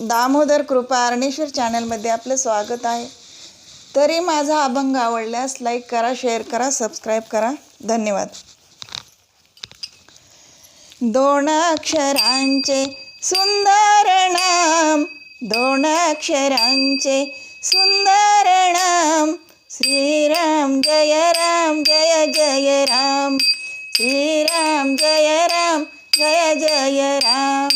दामोदर कृपा अर्णेश्वर चॅनलमध्ये आपलं स्वागत आहे. तरी माझा अभंग आवडल्यास लाईक करा शेअर करा सबस्क्राईब करा. धन्यवाद. दोन अक्षरांचे सुंदर नाम दोन अक्षरांचे सुंदर नाम श्रीराम जय राम जय जय राम श्रीराम जय राम जय जय राम.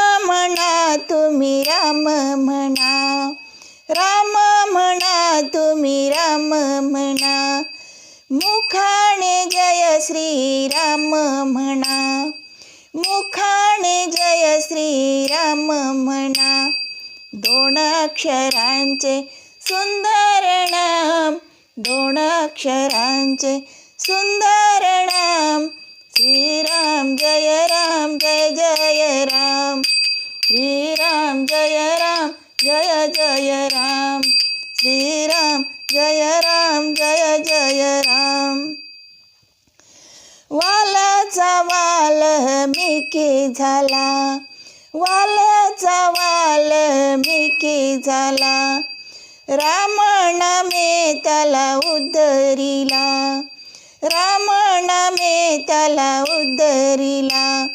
म्हणा तुम्ही राम म्हणा. राम म्हणा तुम्ही राम म्हणा. मुखाने जय श्री राम म्हणा. मुखाने जय श्री राम म्हणा. दोन अक्षरांचे सुंदर नाम दोन अक्षरांचे सुंदर नाम. श्रीराम जय राम जय जय जय राम. श्रीराम जय राम जय जय राम. वालाचा वाल मिकी झाला. वालाचा वाल मिकी झाला. रामनामे त्याला उद्धरिला रामनामे त्याला उद्धरिला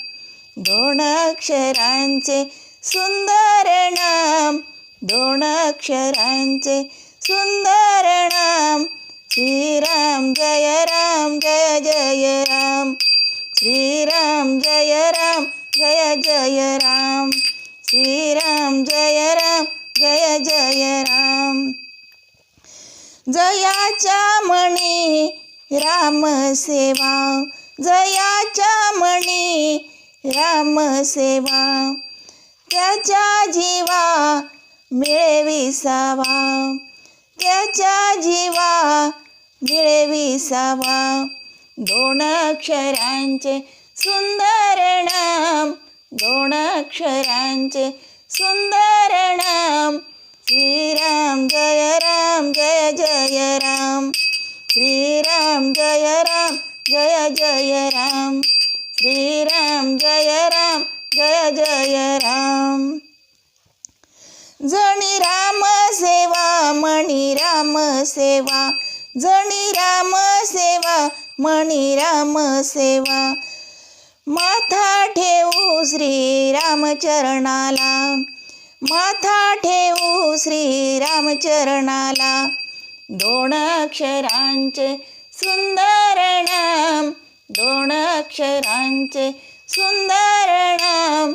दोन अक्षरांचे सुंदर नाम दोन अक्षरांचे सुंदर नाम. श्रीराम जय राम जय जय राम. श्रीराम जय राम जय जय राम. श्रीराम जय राम जय जय राम. जयाच्या मणी राम सेवा. जयाच्या मणी राम सेवा. त्याच्या जीवा मिळविसावा. त्याच्या जीवा मिळविसावा. दोन अक्षरांचे सुंदर नाम दोन अक्षरांचे सुंदर नाम. श्रीराम जय राम जय जय राम. श्रीराम जय राम जय जय राम. श्रीराम जय राम जय जय राम. जणी राम सेवा मणी राम सेवा. जणी राम सेवा मणी राम सेवा. माथा ठेवू श्री रामचरणाला. माथा ठेवू श्रीरामचरणाला दोन अक्षरांचे सुंदर नाम दोन अक्षरांचे सुंदर नाम.